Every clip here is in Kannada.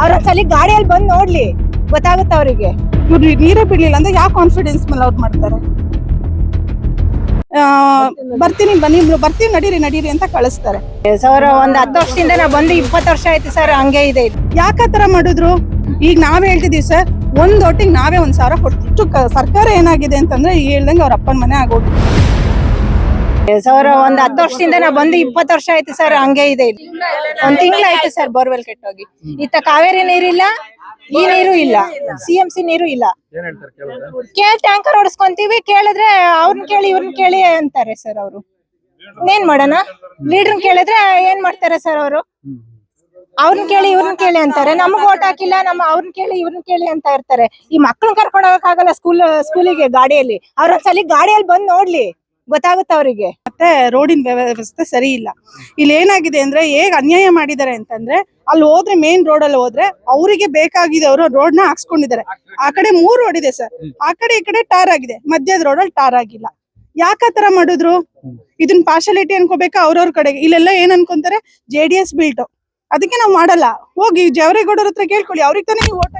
ಅವ್ರ ಒಂದ್ಸಲಿ ಗಾಡಿಯಲ್ಲಿ ಬಂದ್ ನೋಡ್ಲಿ ಗೊತ್ತಾಗುತ್ತೆ ಅವರಿಗೆ. ಇವ್ರು ನೀರೇ ಬಿಡ್ಲಿಲ್ಲ ಅಂದ್ರೆ ಯಾವ ಕಾನ್ಫಿಡೆನ್ಸ್ ಮೇಲೆ ಅವ್ರು ಮಾಡ್ತಾರೆ? ಆ, ಬರ್ತೀನಿ ಬನ್ನಿ ಬರ್ತೀವಿ ನಡೀರಿ ನಡೀರಿ ಅಂತ ಕಳಿಸ್ತಾರೆ. ಸರ್ ಒಂದ್ ಹತ್ತು ವರ್ಷದಿಂದ ನಾ ಬಂದು ಇಪ್ಪತ್ತು ವರ್ಷ ಆಯ್ತು ಸರ್ ಹಂಗೆ ಇದೆ. ಇದು. ಯಾಕೆ ಆ ತರ ಮಾಡಿದ್ರು? ಈಗ ನಾವೇ ಹೇಳ್ತಿದೀವಿ ಸರ್ ಒಂದ್ ಒಟ್ಟಿಗೆ ನಾವೇ ಒಂದ್ ಸಾವಿರ ಕೊಡ್ತೀವಿ ಸರ್ಕಾರ ಏನಾಗಿದೆ ಅಂತಂದ್ರೆ ಹೇಳ್ದಂಗೆ ಅವ್ರ ಅಪ್ಪನ ಮನೆ ಆಗೋಗಿ ಸರ್ ಒಂದ್ ಹತ್ತು ವರ್ಷದಿಂದ ನಾ ಬಂದು ಇಪ್ಪತ್ತು ವರ್ಷ ಆಯ್ತು ಸರ್ ಹಂಗೆ ಇದೆ ಒಂದ್ ಒಂದ್ ತಿಂಗಳಾಯ್ತು ಸರ್ ಬೋರ್ವೆಲ್ ಕೆಟ್ಟೋಗಿ. ಇತ್ತ ಕಾವೇರಿ ನೀರಿಲ್ಲ ಈ ನೀರು ಇಲ್ಲ ಸಿ ಎಂ ಸಿ ನೀರು ಇಲ್ಲ. ಕೇಳಿ ಟ್ಯಾಂಕರ್ ಓಡಿಸ್ಕೊಂತೀವಿ ಕೇಳಿದ್ರೆ ಅವ್ರನ್ನ ಕೇಳಿ ಇವ್ರನ್ನ ಕೇಳಿ ಅಂತಾರೆ ಸರ್ ಅವರು. ಏನ್ ಮಾಡೋಣ? ಲೀಡರ್ ಕೇಳಿದ್ರೆ ಏನ್ ಮಾಡ್ತಾರೆ ಸರ್ ಅವರು? ಅವ್ರನ್ನ ಕೇಳಿ ಇವ್ರನ್ನ ಕೇಳಿ ಅಂತಾರೆ. ನಮಗ್ ಓಟ್ ಹಾಕಿಲ್ಲ ನಮ್ಮ ಅವ್ರನ್ನ ಕೇಳಿ ಇವ್ರನ್ನ ಕೇಳಿ ಅಂತ ಇರ್ತಾರೆ. ಈ ಮಕ್ಳನ್ನ ಕರ್ಕೊಂಡು ಹೋಗಕ್ಕಾಗಲ್ಲ ಸ್ಕೂಲ್ ಸ್ಕೂಲಿಗೆ ಗಾಡಿಯಲ್ಲಿ. ಅವ್ರ ಒಂದ್ಸಲಿ ಗಾಡಿಯಲ್ಲಿ ಬಂದ್ ನೋಡ್ಲಿ. ಗೊತ್ತಾಗುತ್ತೆ ಅವರಿಗೆ. ಮತ್ತೆ ರೋಡಿನ ವ್ಯವಸ್ಥೆ ಸರಿ ಇಲ್ಲ. ಇಲ್ಲಿ ಏನಾಗಿದೆ ಅಂದ್ರೆ ಹೇಗ್ ಅನ್ಯಾಯ ಮಾಡಿದ್ದಾರೆ ಅಂತಂದ್ರೆ ಅಲ್ಲಿ ಹೋದ್ರೆ ಮೇನ್ ರೋಡ್ ಅಲ್ಲಿ ಹೋದ್ರೆ ಅವರಿಗೆ ಬೇಕಾಗಿದವರು ರೋಡ್ನ ಹಾಕ್ಸ್ಕೊಂಡಿದ್ದಾರೆ. ಆ ಕಡೆ ಮೂರ್ ರೋಡ್ ಇದೆ ಸರ್. ಆ ಕಡೆ ಈ ಕಡೆ ಟಾರ್ ಆಗಿದೆ. ಮಧ್ಯದ ರೋಡ್ ಅಲ್ಲಿ ಟಾರ್ ಆಗಿಲ್ಲ. ಯಾಕ ತರ ಮಾಡಿದ್ರು? ಇದನ್ ಪಾರ್ಶಾಲಿಟಿ ಅನ್ಕೋಬೇಕಾ ಅವ್ರವ್ರ ಕಡೆಗೆ? ಇಲ್ಲೆಲ್ಲ ಏನ್ ಅನ್ಕೊಂತಾರೆ? ಜೆ ಡಿ ಎಸ್ ಬಿಲ್ಟು ಅದಕ್ಕೆ ನಾವು ಮಾಡಲ್ಲ. ಹೋಗಿ ಜವರೇಗೌಡರ ಹತ್ರ ಕೇಳ್ಕೊಳ್ಳಿ. ಅವ್ರಿಗೆ ತಾನೇ ನೀವು ಓಟ್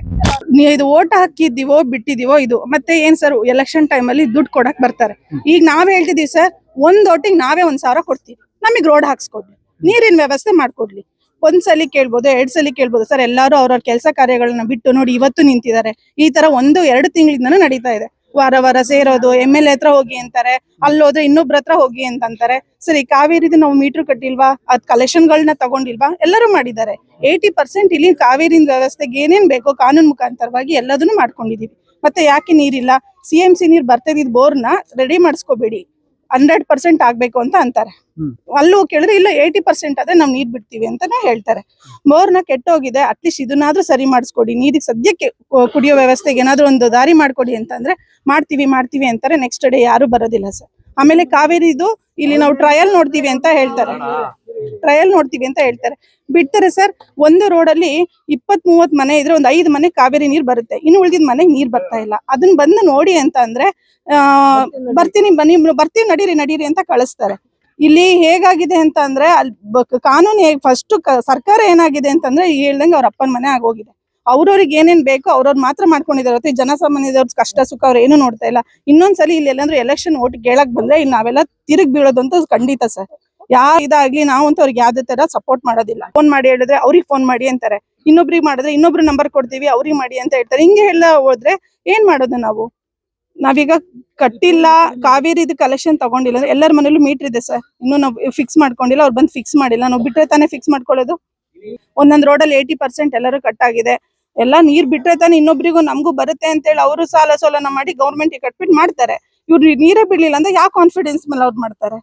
ಇದು ಓಟ್ ಹಾಕಿದ್ದೀವೋ ಬಿಟ್ಟಿದೀವೋ ಇದು. ಮತ್ತೆ ಏನ್ ಸರ್ ಎಲೆಕ್ಷನ್ ಟೈಮಲ್ಲಿ ದುಡ್ಡು ಕೊಡಕ್ ಬರ್ತಾರೆ. ಈಗ ನಾವ್ ಹೇಳ್ತಿದೀವಿ ಸರ್ ಒಂದ್ ಓಟಿಗೆ ನಾವೇ ಒಂದ್ ಸಾವಿರ ಕೊಡ್ತೀವಿ. ನಮಗೆ ರೋಡ್ ಹಾಕ್ಸ್ಕೊಡ್ಲಿ. ನೀರಿನ ವ್ಯವಸ್ಥೆ ಮಾಡ್ಕೊಡ್ಲಿ. ಒಂದ್ಸಲಿ ಕೇಳ್ಬೋದು, ಎರಡ್ ಸಲಿ ಕೇಳ್ಬೋದು. ಸರ್ ಎಲ್ಲರೂ ಅವ್ರವ್ರ ಕೆಲಸ ಕಾರ್ಯಗಳನ್ನ ಬಿಟ್ಟು ನೋಡಿ ಇವತ್ತು ನಿಂತಿದ್ದಾರೆ. ಈ ತರ ಒಂದು, ಎರಡು ತಿಂಗಳಿಂದನೂ ನಡೀತಾ ಇದೆ. ವಾರ ವಾರ ಸೇರೋದು ಎಂ ಎಲ್ ಎ ಹತ್ರ ಹೋಗಿ ಅಂತಾರೆ, ಅಲ್ಲಿ ಹೋದ್ರೆ ಇನ್ನೊಬ್ರ ಹತ್ರ ಹೋಗಿ ಅಂತ ಅಂತಾರೆ ಸರಿ, ಕಾವೇರಿದು ನಾವು ಮೀಟರ್ ಕಟ್ಟಿಲ್ವಾ? ಅದ್ ಕಲೆಕ್ಷನ್ ಗಳನ್ನ ತಗೊಂಡಿಲ್ವಾ? ಎಲ್ಲರೂ ಮಾಡಿದ್ದಾರೆ. ಏಯ್ಟಿ ಪರ್ಸೆಂಟ್ ಇಲ್ಲಿ ಕಾವೇರಿ ವ್ಯವಸ್ಥೆಗೆ ಏನೇನ್ ಬೇಕೋ ಕಾನೂನು ಮುಖಾಂತರವಾಗಿ ಎಲ್ಲದನ್ನು ಮಾಡ್ಕೊಂಡಿದೀವಿ. ಮತ್ತೆ ಯಾಕೆ ನೀರಿಲ್ಲ? ಸಿ ಎಂ ಸಿ ನೀರ್ ಬರ್ತಾ ಬೋರ್ನ ರೆಡಿ ಮಾಡಿಸ್ಕೋಬೇಡಿ. ಹಂಡ್ರೆಡ್ ಪರ್ಸೆಂಟ್ ಆಗ್ಬೇಕು ಅಂತ ಅಂತಾರೆ. ಅಲ್ಲೂ ಕೇಳಿದ್ರೆ ಇಲ್ಲ ಏಯ್ಟಿ ಪರ್ಸೆಂಟ್ ಆದ್ರೆ ನಾವು ನೀರ್ ಬಿಡ್ತೀವಿ ಅಂತಾನೆ ಹೇಳ್ತಾರೆ. ಬೋರ್ನ ಕೆಟ್ಟೋಗಿದೆ ಅಟ್ಲೀಸ್ಟ್ ಇದನ್ನಾದ್ರೂ ಸರಿ ಮಾಡಿಸ್ಕೊಡಿ. ನೀರಿಗೆ ಸದ್ಯಕ್ಕೆ ಕುಡಿಯೋ ವ್ಯವಸ್ಥೆಗೆ ಏನಾದ್ರೂ ಒಂದು ದಾರಿ ಮಾಡ್ಕೊಡಿ ಅಂತಂದ್ರೆ ಮಾಡ್ತೀವಿ ಮಾಡ್ತೀವಿ ಅಂತಾರೆ. ನೆಕ್ಸ್ಟ್ ಡೇ ಯಾರು ಬರೋದಿಲ್ಲ ಸರ್. ಆಮೇಲೆ ಕಾವೇರಿದು ಇಲ್ಲಿ ನಾವು ಟ್ರಯಲ್ ನೋಡ್ತೀವಿ ಅಂತ ಹೇಳ್ತಾರೆ. ಟ್ರಯಲ್ ನೋಡ್ತೀವಿ ಅಂತ ಹೇಳ್ತಾರೆ. ಬಿಡ್ತಾರೆ ಸರ್ ಒಂದು ರೋಡಲ್ಲಿ ಇಪ್ಪತ್ ಮೂವತ್ ಮನೆ ಇದ್ರೆ ಒಂದ್ ಐದು ಮನೆ ಕಾವೇರಿ ನೀರ್ ಬರುತ್ತೆ. ಇನ್ನು ಉಳಿದಿದ್ ಮನೆಗೆ ನೀರ್ ಬರ್ತಾ ಇಲ್ಲ. ಅದನ್ನ ಬಂದು ನೋಡಿ ಅಂತ ಅಂದ್ರೆ ಆ ಬರ್ತೀನಿ ಬನ್ನಿ ಬರ್ತೀವಿ ನಡೀರಿ ನಡೀರಿ ಅಂತ ಕಳಿಸ್ತಾರೆ. ಇಲ್ಲಿ ಹೇಗಾಗಿದೆ ಅಂತ ಅಂದ್ರೆ ಅಲ್ಲಿ ಕಾನೂನು ಹೇಗ್ ಫಸ್ಟ್ ಸರ್ಕಾರ ಏನಾಗಿದೆ ಅಂತಂದ್ರೆ ಹೇಳ್ದಂಗೆ ಅವ್ರ ಅಪ್ಪನ ಮನೆ ಆಗೋಗಿದೆ. ಅವ್ರವ್ರಿಗೆ ಏನೇನ್ ಬೇಕೋ ಅವ್ರವ್ರ ಮಾತ್ರ ಈ ಜನಸಾಮಾನ್ಯದವ್ರ ಕಷ್ಟ ಸುಖ ಅವ್ರು ಏನು ನೋಡ್ತಾ ಇಲ್ಲ. ಇನ್ನೊಂದ್ಸಲಿ ಇಲ್ಲಿ ಎಲ್ಲಾಂದ್ರೆ ಎಲೆಕ್ಷನ್ ಓಟ್ ಕೇಳಕ್ ಬಂದ್ರೆ ಇಲ್ಲಿ ನಾವೆಲ್ಲ ತಿರುಗ್ ಬೀಳೋದಂತ ಖಂಡಿತ ಸರ್. ಯಾ ಇದಾಗ್ಲಿ ನಾವಂತೂ ಅವ್ರಿಗೆ ಯಾವ್ದೇ ತರ ಸಪೋರ್ಟ್ ಮಾಡೋದಿಲ್ಲ. ಫೋನ್ ಮಾಡಿ ಹೇಳಿದ್ರೆ ಅವ್ರಿಗೆ ಫೋನ್ ಮಾಡಿ ಅಂತಾರೆ. ಇನ್ನೊಬ್ರಿಗೆ ಮಾಡಿದ್ರೆ ಇನ್ನೊಬ್ರು ನಂಬರ್ ಕೊಡ್ತೀವಿ, ಅವ್ರಿಗೆ ಮಾಡಿ ಅಂತ ಹೇಳ್ತಾರೆ. ಹಿಂಗೆ ಎಲ್ಲ ಹೋದ್ರೆ ಏನ್ ಮಾಡೋದು ನಾವು? ನಾವೀಗ ಕಟ್ಟಿಲ್ಲ, ಕಾವೇರಿದು ಕಲೆಕ್ಷನ್ ತಗೊಂಡಿಲ್ಲ. ಎಲ್ಲರ ಮನೇಲೂ ಮೀಟರ್ ಇದೆ ಸರ್ ಇನ್ನು ನಾವು ಫಿಕ್ಸ್ ಮಾಡ್ಕೊಂಡಿಲ್ಲ, ಅವ್ರು ಬಂದು ಫಿಕ್ಸ್ ಮಾಡಿಲ್ಲ. ನಾವು ಬಿಟ್ರೆ ತಾನೇ ಫಿಕ್ಸ್ ಮಾಡ್ಕೊಳ್ಳೋದು? ಒಂದೊಂದ್ ರೋಡಲ್ಲಿ ಏಯ್ಟಿ ಪರ್ಸೆಂಟ್ ಎಲ್ಲರೂ ಕಟ್ ಆಗಿದೆ. ಎಲ್ಲ ನೀರ್ ಬಿಟ್ರೆ ತಾನೆ ಇನ್ನೊಬ್ರಿಗೂ ನಮಗೂ ಬರುತ್ತೆ ಅಂತೇಳಿ ಅವರು ಸಾಲ ಸೋಲನ ಮಾಡಿ ಗೌರ್ಮೆಂಟ್ ಕಟ್ಬಿಟ್ಟು ಮಾಡ್ತಾರೆ. ಇವ್ರು ನೀರೇ ಬಿಡ್ಲಿಲ್ಲ ಅಂದ್ರೆ ಯಾವ ಕಾನ್ಫಿಡೆನ್ಸ್ ಮೇಲೆ ಅವ್ರು ಮಾಡ್ತಾರೆ?